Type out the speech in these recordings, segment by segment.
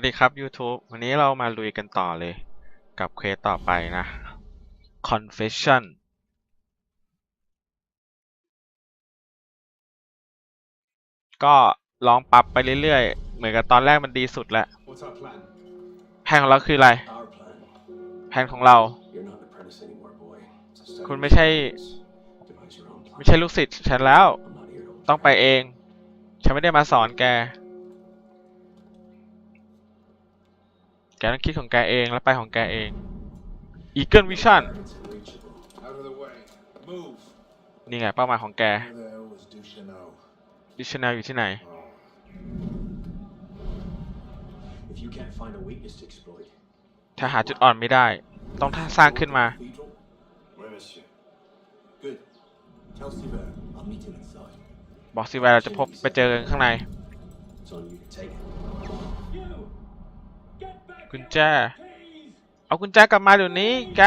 สวัสดีครับ YouTube วันนี้เรามาลุยกันต่อเลยกับเควสต่อไปนะ Confession ก็ลองปรับไปเรื่อยๆ เหมือนกับตอนแรกมันดีสุดแล้ว แผนของเราคืออะไร แผนของเรา anymore, คุณไม่ใช่ ไม่ใช่ลูกศิษย์ฉันแล้ว ต้องไปเอง ฉันไม่ได้มาสอนแก แกต้องคิดของแกเองและไปของแกเอง Eagle Vision นี่ไงเป้าหมายของแก ดิชแนลอยู่ที่ไหน ถ้าหาจุดอ่อนไม่ได้ ต้องสร้างขึ้นมา บอกซีแวลเราจะพบไปเจอกันข้างใน กุญแจ เอากุญแจกลับมาเดี๋ยวนี้แก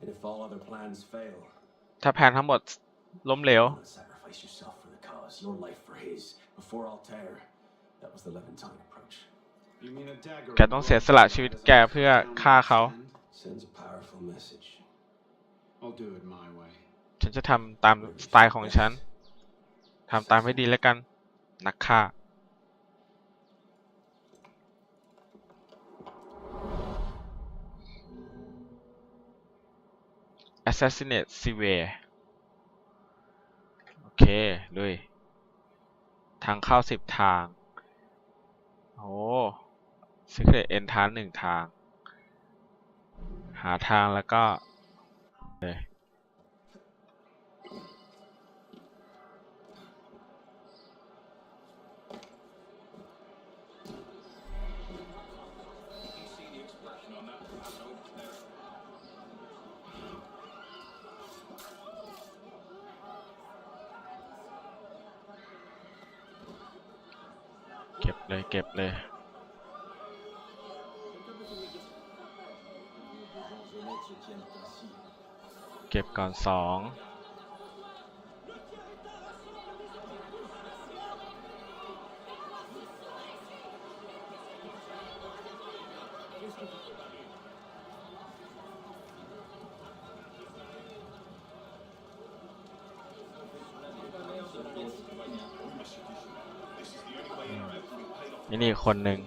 And if all other plans fail, ถ้าแผนทั้งหมดล้มเหลว do not sacrifice yourself for the cause, your life for his. Before Altair, that was the Levantine approach. You mean a dagger? แกต้องเสียสละชีวิตแกเพื่อฆ่าเขา Sends a powerful message. I'll do it my way. ฉันจะทำตามสไตล์ของฉันทำตามให้ดีแล้วกัน นักฆ่า assassinate Severe โอเคลุยทางเข้าสิบทาง โอ้ Secret Entrance หนึ่งทาง หาทางแล้วก็เลย เลยเก็บเลย เก็บก่อนสอง นี่นี่คนหนึ่ง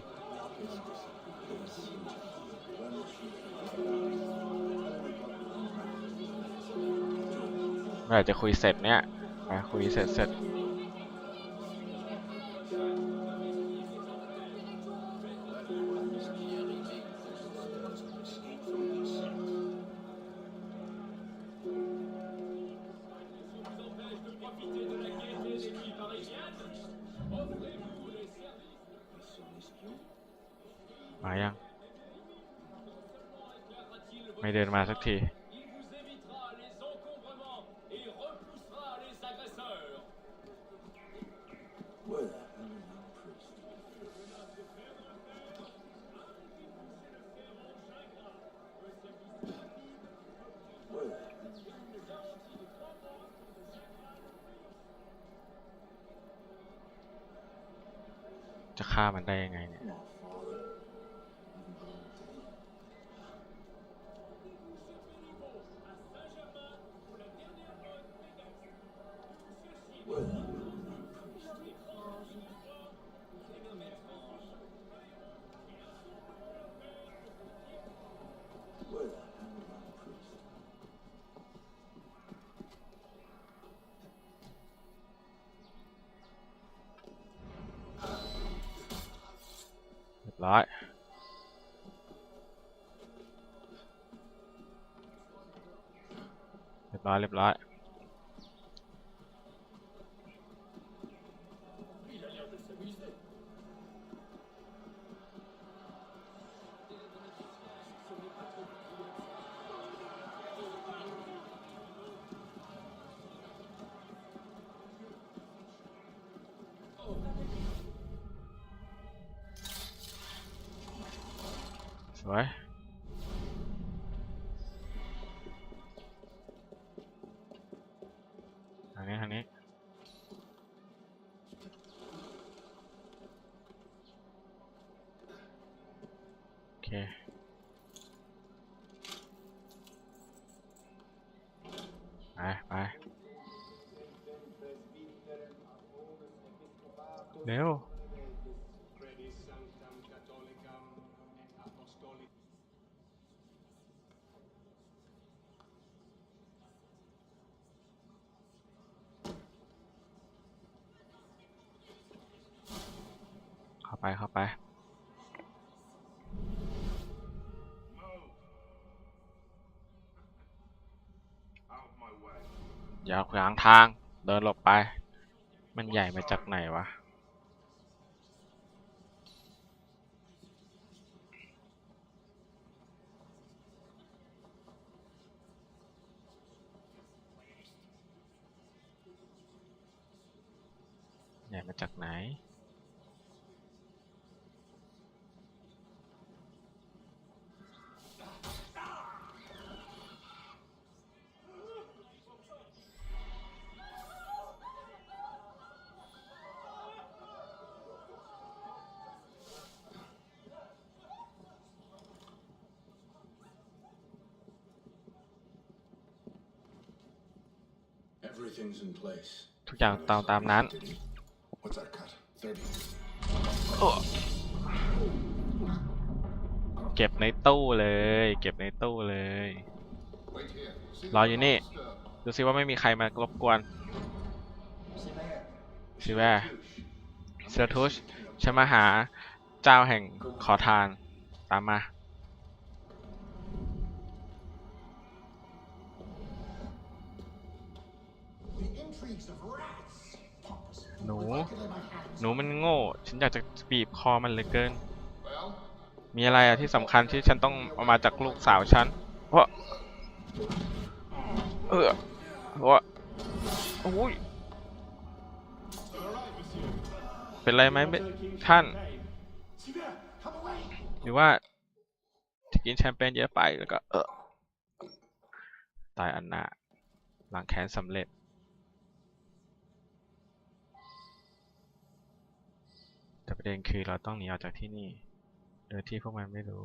เมื่อไหร่จะคุยเสร็จเนี่ยมาคุยเสร็จเสร็จ มายัง ไม่เดินมาสักทีจะฆ่ามันได้ยังไงเนี่ย บร้อยเรียบร้อยเรียบร้อย วยทางนี้ทางนี้โอเคไปไปเร็ว ไปเข้าไป อย่าขวางทางเดินหลบไป มันใหญ่มาจากไหนวะใหญ่มาจากไหน Everything's in place. ทุกอย่างตามตามนั้น What's our cut? 30. เก็บในตู้เลย เก็บในตู้เลย Wait here. See รออยู่นี่ดูซิว่าไม่มีใครมารบกวนซิแวร์เซอร์ทุชฉันมาหาเจ้าแห่งขอทานตามมา หนู หนูมันโง่ ฉันอยากจะบีบคอมันเลือเกิน มีอะไรอะที่สำคัญที่ฉันต้องเอามาจากลูกสาวฉัน เพราะ เออเพราะโอ้ย เป็นไรไหมท่าน หรือว่าจะกินแชมเปญเยอะไปแล้วก็ เออ ตายอันนาล้างแค้นสำเร็จ ประเด็นคือเราต้องหนีออกจากที่นี่ โดยที่พวกมันไม่รู้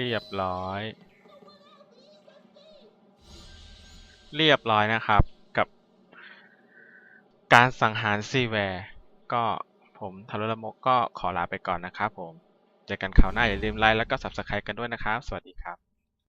เรียบร้อย เรียบร้อยนะครับกับ การสังหารซีแวร์ก็ผมทารุละมกก็ขอลาไปก่อนนะครับผม เจอกันคราวหน้าอย่าลืมไลค์แล้วก็ Subscribe กันด้วยนะครับ สวัสดีครับ